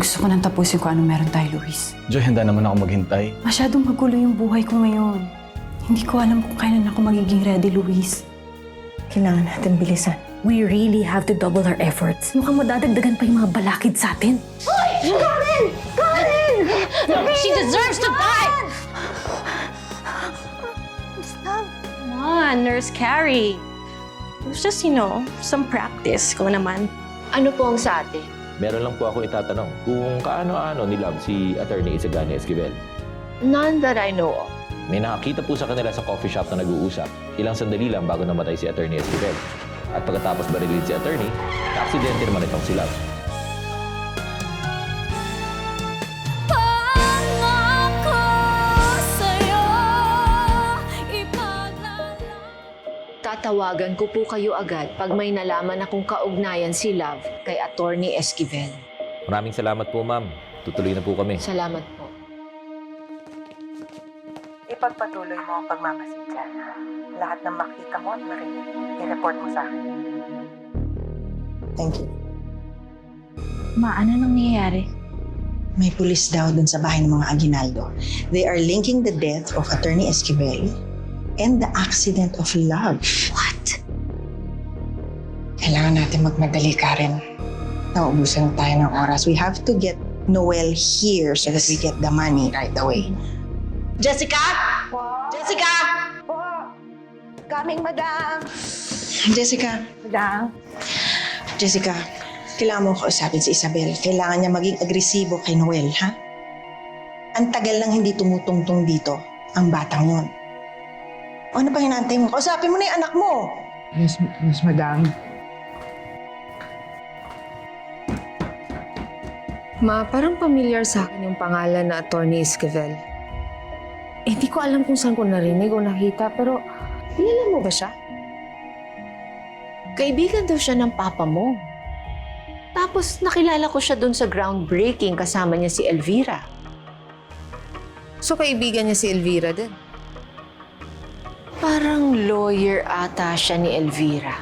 Gusto ko nang tapusin kung ano meron tayo, Luis. Joy, handa naman ako maghintay. Masyadong magulo yung buhay ko ngayon. Hindi ko alam kung kailan ako magiging ready, Luis. Kailangan natin bilisan. We really have to double our efforts. Mukhang madadagdagan pa yung mga balakid sa atin. She deserves to die! Come on, Nurse Carrie. It was just, you know, some practice ko naman. Ano po ang sa atin? Meron lang po ako itatanong kung kaano-ano ni Love si Attorney Isagani Esquivel. None that I know of. May nakakita po sa kanila sa coffee shop na nag-uusap. Ilang sandali lang bago namatay si Attorney Esquivel. At pagkatapos barilin si Attorney, aksidente naman itong si Love. Tatawagan ko po kayo agad pag may nalaman akong kaugnayan si Love kay Attorney Esquivel. Maraming salamat po, ma'am. Tutuloy na po kami. Salamat po. Ipagpatuloy mo ang pagmamasid dyan, ha? Lahat ng makita mo at marinig, i-report mo sa akin. Thank you. Ma, ano nang nangyayari? May pulis daw dun sa bahay ng mga Aguinaldo. They are linking the death of Attorney Esquivel and the accident of love. What? Kailangan natin magmadali, Karen. Naubusan na tayo ng oras. We have to get Noel here so that we get the money right away. Jessica? Jessica? Coming, madam! Jessica? Madam? Jessica, kailangan mo kausapin si Isabel. Kailangan niya maging agresibo kay Noel, ha? Ang tagal lang hindi tumutungtong dito ang batang yon. O ano pa hinantay mo? Kausapin mo na yung anak mo. Yes, yes, madam. Ma, parang familiar sa akin yung pangalan na Attorney Esquivel. Eh, di ko alam kung saan ko narinig o nakita, pero kilala mo ba siya? Kaibigan daw siya ng papa mo. Tapos nakilala ko siya dun sa groundbreaking kasama niya si Elvira. So kaibigan niya si Elvira din? Parang lawyer ata siya ni Elvira.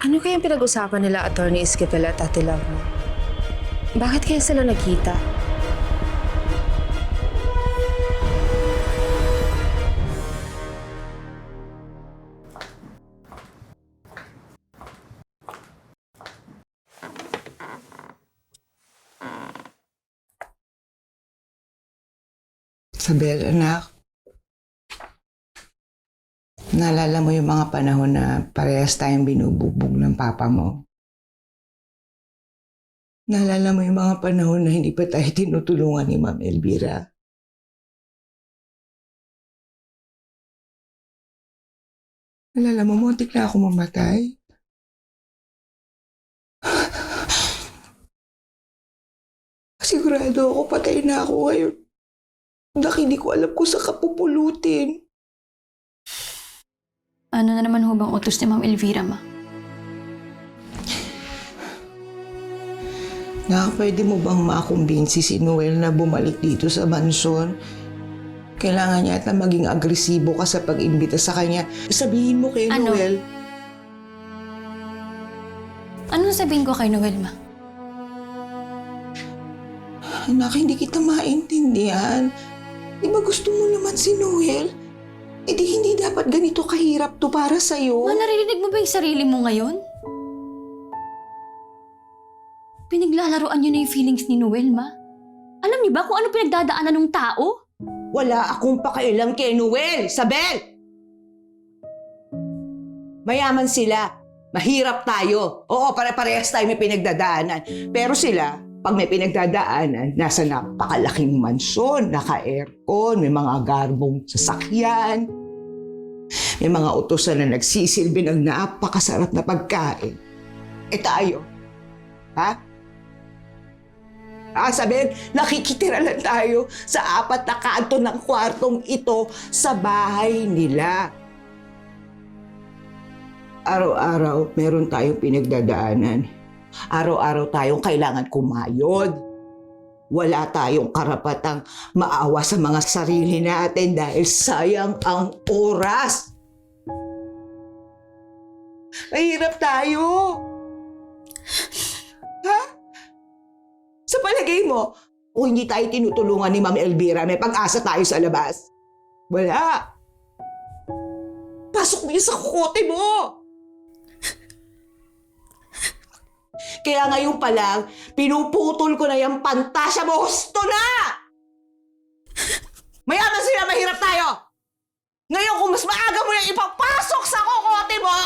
Ano kayang pinag-usapan nila Attorney Esquivel at Ate Love mo? Bakit kaya sila nagkita? Isabel, anak. Naalala mo yung mga panahon na parehas tayong binubugbog ng papa mo? Naalala mo yung mga panahon na hindi pa tayo tinutulungan ni Ma'am Elvira? Naalala mo, muntik na ako mamatay? Sigurado ako patay na ako ngayon. Dak, hindi ko alam kung saan ka pupulutin. Ano na naman ho bang utos ni Ma'am Elvira, ma? Na pwede mo bang makumbinsi si Noel na bumalik dito sa mansyon? Kailangan niya ata maging agresibo ka sa pag-imbita sa kanya. Sabihin mo kay Ano? Noel, Anong sabihin ko kay Noel, ma? Anak, hindi kita maintindihan. Di ba gusto mo naman si Noel? E di hindi dapat ganito kahirap to para sa'yo. Ma, naririnig mo ba yung sarili mo ngayon? Pinaglalaroan niyo na yung feelings ni Noel, ma. Alam niyo ba kung ano pinagdadaanan ng tao? Wala akong pakialam kay Noel, Sabel! Mayaman sila. Mahirap tayo. Oo, pare-parehas tayo may pinagdadaanan. Pero sila, pag may pinagdadaanan, nasa napakalaking mansyon, naka-aircon, may mga garbong sasakyan, may mga utosan na nagsisilbi ng napakasarap na pagkain. Eh tayo, ha? Ah, sabihin, nakikitira lang tayo sa apat na kanto ng kwartong ito sa bahay nila. Araw-araw, meron tayong pinagdadaanan. Araw-araw tayong kailangan kumayod. Wala tayong karapatang maawa sa mga sarili natin dahil sayang ang oras. Mahirap tayo. Ha? mo, kung hindi tayo tinutulungan ni Ma'am Elvira, may pag-asa tayo sa labas. Wala. Pasok mo yun sa kukote mo! Kaya ngayon pa lang, pinuputol ko na yung pantasya mo. Gusto na! Mayaman sila, mahirap tayo! Ngayon, kung mas maaga mo yung ipapasok sa kukote mo,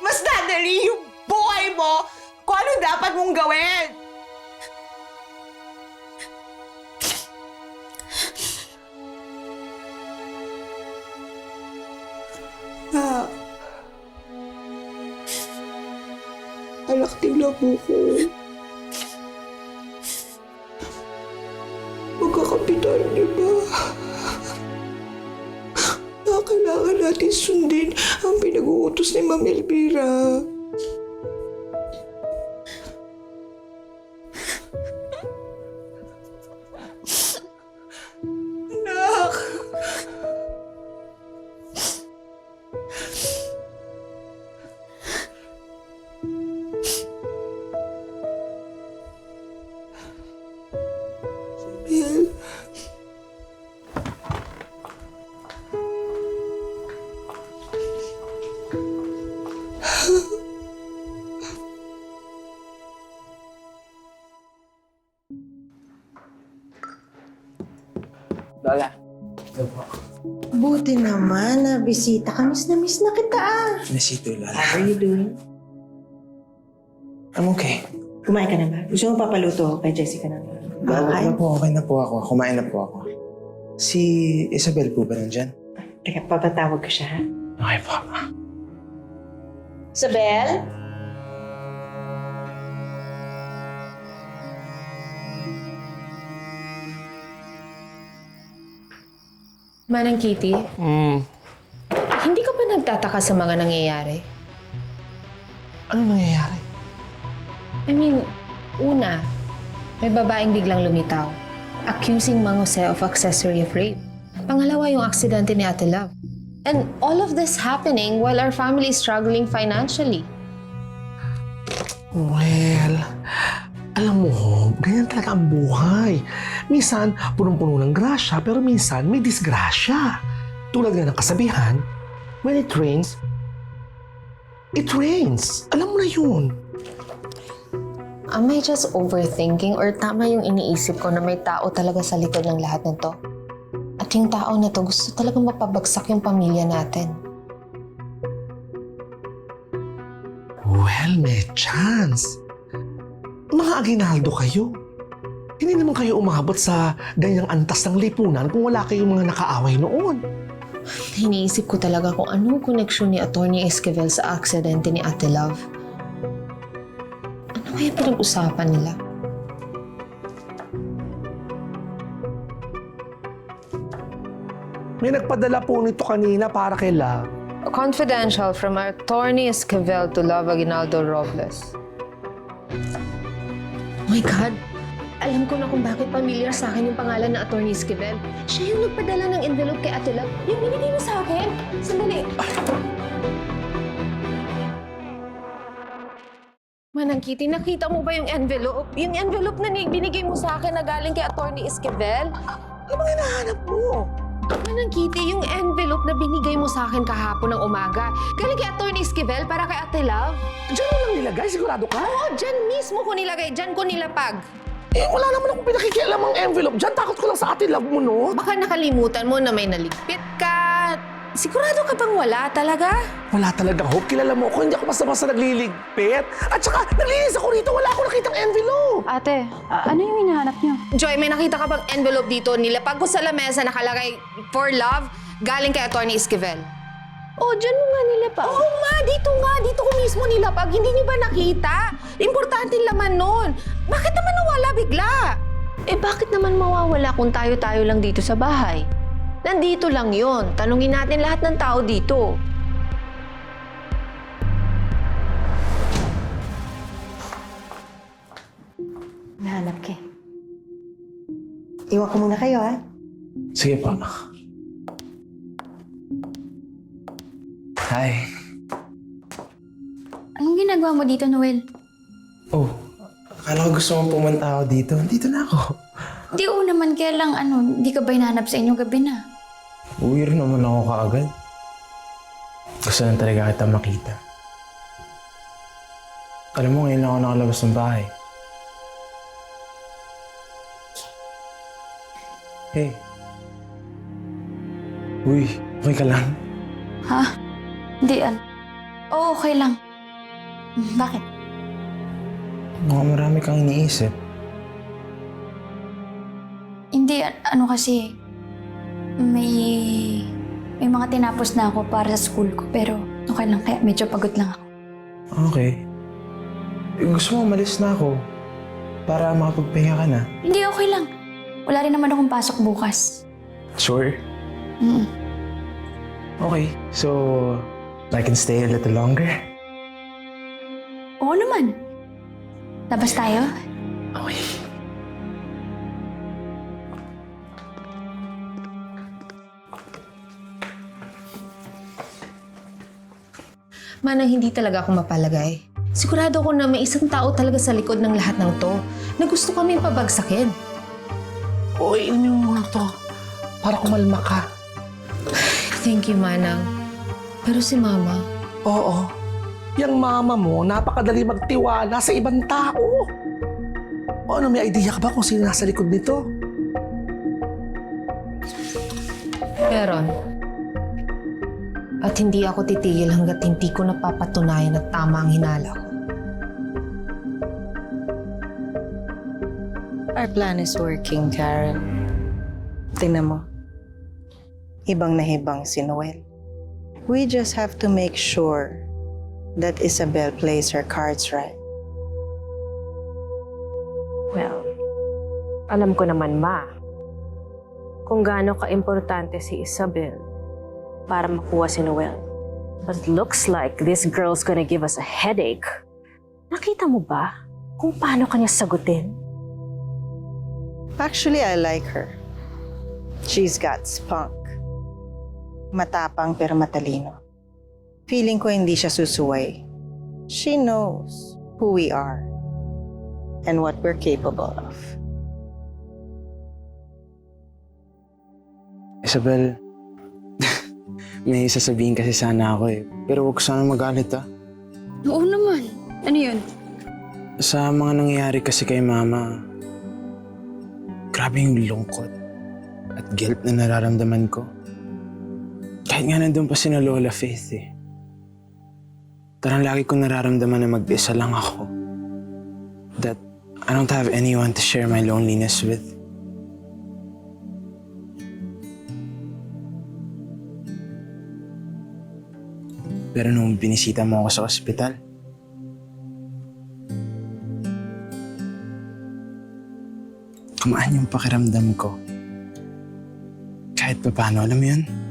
mas dadali yung buhay mo kung ano dapat mong gawin. Tingnan mo ko. Magkakapitan, di ba? Na kailangan natin sundin ang pinag-uutos ni Ma'am Elvira. Bisita ka. Miss na miss na kita ah. Nasito, Lola. How are you doing? I'm okay. Kumain ka na ba? Gusto mo papaluto kay Jessica na? Bago Kakain? na po, okay na po ako. Kumain na po ako. Si Isabel po ba nandyan? Teka, papatawag ko siya ha? Okay po. Isabel? Manang Kitty, Hmm. Hindi ka ba nagtataka sa mga nangyayari? Ano nangyayari? I mean, una, may babaeng biglang lumitaw, accusing Mang Jose of accessory of rape. Pangalawa yung aksidente ni Ate Love. And all of this happening while our family is struggling financially. Well, alam mo, ganyan talaga ang buhay. Minsan, punong-puno ng grasya, pero minsan may disgrasya. Tulad nga ng kasabihan, when it rains, it rains. Alam mo na yun. Am I just overthinking or tama yung iniisip ko na may tao talaga sa likod ng lahat ng to? At yung tao na to gusto talagang mapabagsak yung pamilya natin. Well, may chance. Mga aginaldo kayo. Hindi naman kayo umabot sa ganyang antas ng lipunan kung wala kayong mga nakaaway noon. Iniisip ko talaga kung anong koneksyon ni Atty. Esquivel sa aksidente ni Ate Love. Ano kaya pinag-usapan nila? May nagpadala po nito kanina para kay Love. Confidential from Atty. Esquivel to Love Aguinaldo Robles. Oh my God! Alam ko na kung bakit familiar sa akin yung pangalan na Atty. Esquivel. Siya yung nagpadala ng envelope kay Ate Love. Yung binigay mo sa akin. Sandali. Manang Kitty, nakita mo ba yung envelope? Yung envelope na ni- binigay mo sa akin na galing kay Atty. Esquivel? Ano bang hinahanap mo? Manang Kitty, yung envelope na binigay mo sa akin kahapon ng umaga. Galing kay Atty. Esquivel para kay Ate Love. Diyan mo lang nilagay, sigurado ka? Oo, dyan mismo ko nilagay. Dyan ko nilapag. Eh, wala naman akong pinakikialam ang envelope dyan. Takot ko lang sa atin love mo, no? Baka nakalimutan mo na may naligpit ka. Sigurado ka bang wala talaga? Wala talaga, Hope. Kilala mo ako. Hindi ako basta-basta nagliligpit. At saka, naglinis ako rito. Wala akong nakitang envelope. Ate, ano yung hinahanap niyo? Joy, may nakita ka bang envelope dito? Nilapag ko sa lamesa nakalagay for love galing kay Atty. Esquivel. Oh, dyan mo nga nilapag. Oo nga, dito nga. Dito ko mismo nilapag. Hindi niyo ba nakita? Importante laman nun. Bakit naman nawala bigla? Eh bakit naman mawawala kung tayo-tayo lang dito sa bahay? Nandito lang yon. Tanungin natin lahat ng tao dito. Nahanap ka. Iwan ko muna kayo ah. Sige pa. Hi. Anong ginagawa mo dito, Noel? Oh, akala ko gusto mong pumunta ako dito. Dito na ako. Di oo naman, kaya lang ano, hindi ka ba hinahanap sa inyo gabi na? Rin naman ako kaagad. Gusto lang talaga kita makita. Alam mo, ngayon lang ako nakalabas ng bahay. Hey. Uy, okay ka lang? Ha? Hindi, an. Oo, okay lang. Bakit? Mukhang marami kang iniisip. Hindi, an- ano kasi, may, may mga tinapos na ako para sa school ko, pero okay lang, kaya medyo pagod lang ako. Okay. Eh, Gusto mo umalis na ako para makapagpahinga ka na? Hindi, okay lang. Wala rin naman akong pasok bukas. Sure. Mm. Okay, so I can stay a little longer? Oo naman. Labas tayo? Okay. Manang hindi talaga ako mapalagay. Sigurado ko na may isang tao talaga sa likod ng lahat ng to na gusto kami pabagsakin. Uy, inumin mo to. Para kumalma ka. Thank you, Manang. Pero si Mama, Oo. Yang mama mo, napakadali magtiwala sa ibang tao. O ano, may idea ka ba kung sino nasa likod nito? meron. At hindi ako titigil hanggat hindi ko napapatunayan na tama ang hinala ko. Our plan is working, Karen. Tingnan mo. Ibang na hibang si Noel. We just have to make sure that Isabel plays her cards right. Well, alam ko naman, Ma, kung gaano ka-importante si Isabel para makuha si Noel. But it looks like this girl's gonna give us a headache. Nakita mo ba kung paano kanya sagutin? Actually, I like her. She's got spunk. Matapang pero matalino. Feeling ko hindi siya susuway. She knows who we are and what we're capable of. Isabel, may sasabihin kasi sana ako eh. Pero huwag sana magalit ah. Oo naman. Ano yun? Sa mga nangyayari kasi kay Mama, grabe yung lungkot at guilt na nararamdaman ko. Kahit nga nandun pa si na Lola Faith eh. Parang lagi kong nararamdaman na mag-isa lang ako. That I don't have anyone to share my loneliness with. Pero nung binisita mo ako sa ospital, kumaan yung pakiramdam ko. Kahit pa paano, alam mo yun?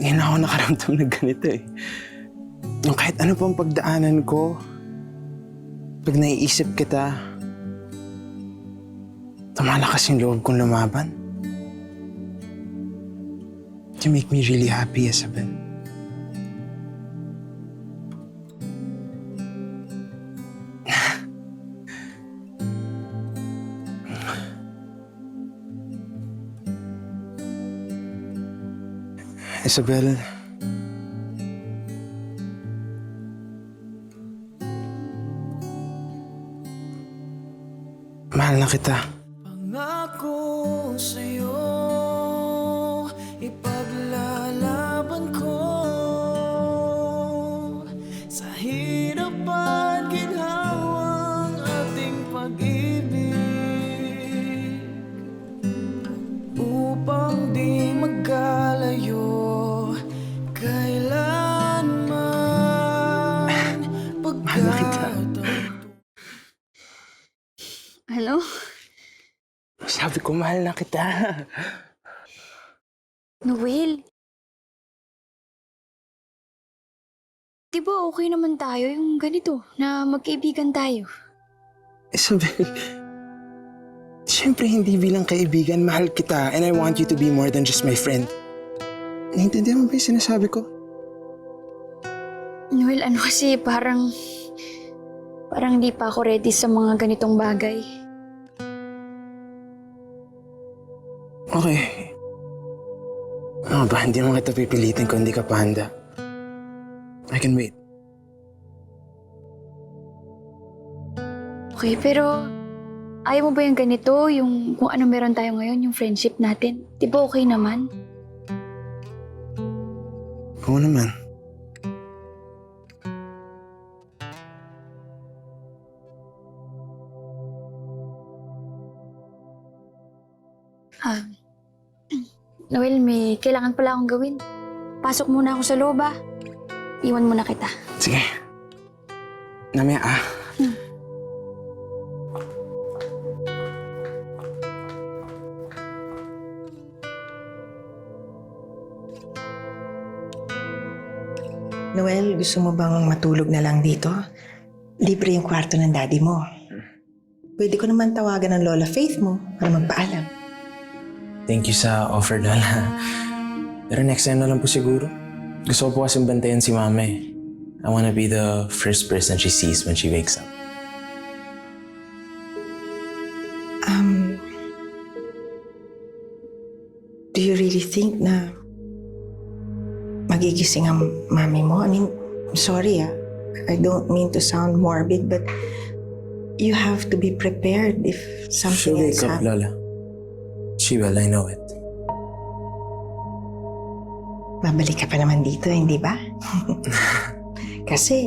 Ngayon ako nakaramdam na ganito eh. Yung kahit ano pang pagdaanan ko, pag naiisip kita, tumalakas yung loob kong lumaban. You make me really happy, Isabel. Isabel, mahal na kita. Mahal na kita. Noel? Di ba okay naman tayo yung ganito, na magkaibigan tayo? Isabel, siyempre hindi bilang kaibigan, mahal kita and I want you to be more than just my friend. Naintindihan mo ba yung sinasabi ko? Noel, ano kasi parang... Parang di pa ako ready sa mga ganitong bagay. Okay. Ano ba, hindi naman kita pipilitin kung hindi ka pa handa. I can wait. Okay, pero ayaw mo ba yung ganito? Yung kung ano meron tayo ngayon, yung friendship natin? Di ba okay naman? Oo naman. Noel, may kailangan pala akong gawin. Pasok muna ako sa loob ah. Iwan muna kita. Sige. Namaya ah. Noel, gusto mo bang matulog na lang dito? Libre yung kwarto ng daddy mo. Pwede ko naman tawagan ng Lola Faith mo para magpaalam. Thank you sa offer, Lola. Pero next time na lang po siguro. Gusto ko po kasing bantayan si Mama eh. I wanna be the first person she sees when she wakes up. Um, do you really think na magigising ang mami mo? I mean, sorry ah. I don't mean to sound morbid, but you have to be prepared if something She'll else wake up, happens. Lola. She will, I know it. Babalik ka pa naman dito, hindi ba? Kasi,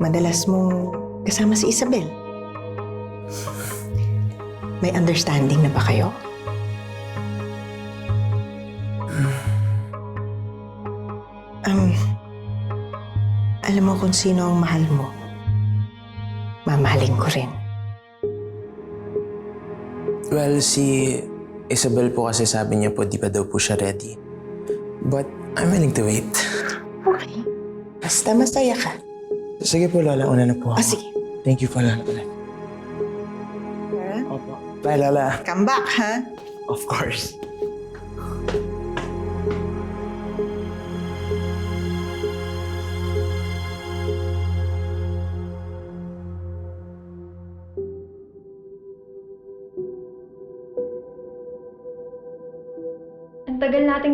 madalas mong kasama si Isabel. May understanding na ba kayo? Um, alam mo kung sino ang mahal mo. Mamahalin ko rin. Well, si Isabel po kasi sabi niya po di pa daw po siya ready. But I'm willing to wait. Okay. Basta masaya ka. Sige po, Lola. Una na po ako. Ah, sige. Thank you po, Lola. Opo. Bye, Lola. Come back, ha? Of course.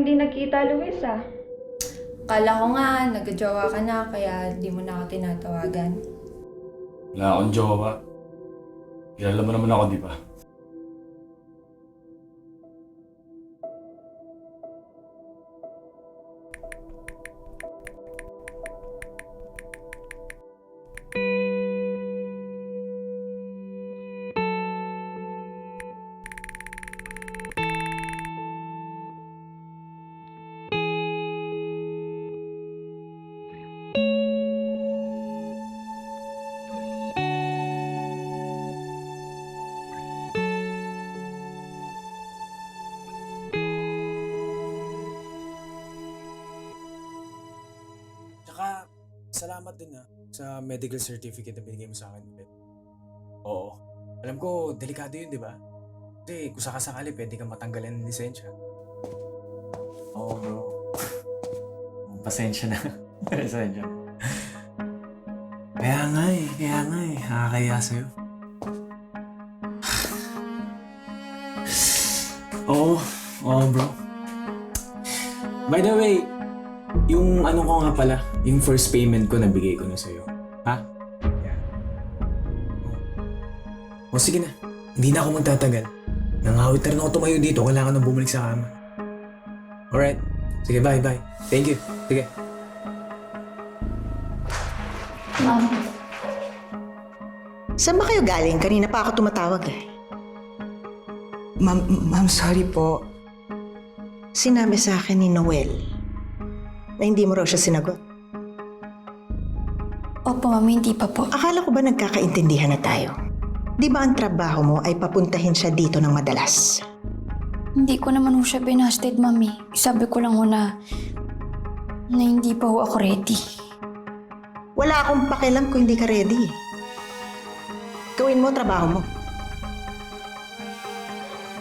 Tagal nating di nagkita, Luis ah. Kala ko nga, nagjowa ka na, kaya di mo na ako tinatawagan. Wala akong jowa. Kilala mo naman ako, di ba? Salamat din ah sa medical certificate na binigay mo sa akin. Oo. Alam ko, delikado yun, di ba? Kasi kung sakasakali, pwede kang matanggalan ng lisensya. Oo, bro. Pasensya na. Pasensya. Kaya nga eh, kaya nga eh. Nakakaya sa'yo. Oo, oo bro. By the way, yung ano ko nga pala, yung first payment ko nabigay ko na sa'yo. Ha? Yan. O sige na, hindi na ako magtatagal. Nangawit na rin ako tumayo dito, kailangan na bumalik sa kama. Alright, sige bye bye. Thank you. Sige. Ma'am, Saan ba kayo galing? Kanina pa ako tumatawag eh. Ma'am, ma'am, sorry po. Sinabi sa akin ni Noel na hindi mo raw siya sinagot. opo ma'am, hindi pa po. Akala ko ba nagkakaintindihan na tayo? Di ba ang trabaho mo ay papuntahin siya dito ng madalas? Hindi ko naman ho siya binasted, mami. Sabi ko lang ho na, na hindi pa ho ako ready. Wala akong pakialam kung hindi ka ready. Gawin mo trabaho mo.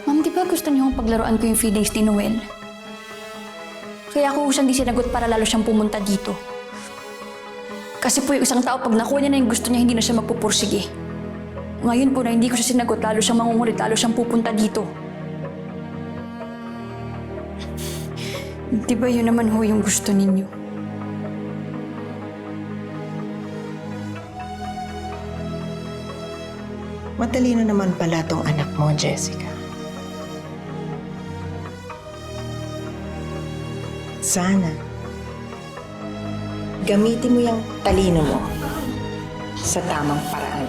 Ma'am, di ba gusto niyo akong paglaruan ko yung feelings ni Noel? Kaya ako siyang di sinagot para lalo siyang pumunta dito. Kasi po yung isang tao, pag nakuha niya na yung gusto niya, hindi na siya magpupursige. Ngayon po na hindi ko siya sinagot, lalo siyang mangungulit, lalo siyang pupunta dito. Di ba yun naman ho yung gusto ninyo? Matalino naman pala tong anak mo, Jessica. Sana, gamitin mo yung talino mo sa tamang paraan.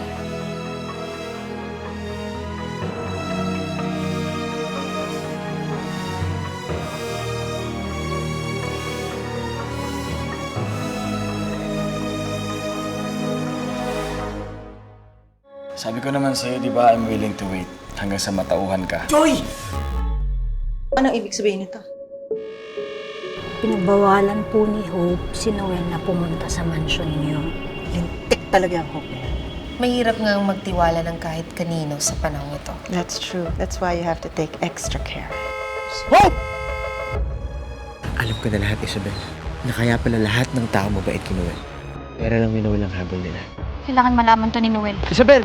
Sabi ko naman sa'yo, di ba, I'm willing to wait hanggang sa matauhan ka. Joy! Anong ibig sabihin nito? Pinagbawalan po ni Hope si Noel na pumunta sa mansion niyo. Lintik talaga ang Hope na yan. Mahirap nga magtiwala ng kahit kanino sa panahon ito. That's true. That's why you have to take extra care. Alam ko na lahat, Isabel. Na kaya pala lahat ng tao mabait kay Noel. Pera lang ni Noel ang habol nila. Kailangan malaman to ni Noel. Isabel!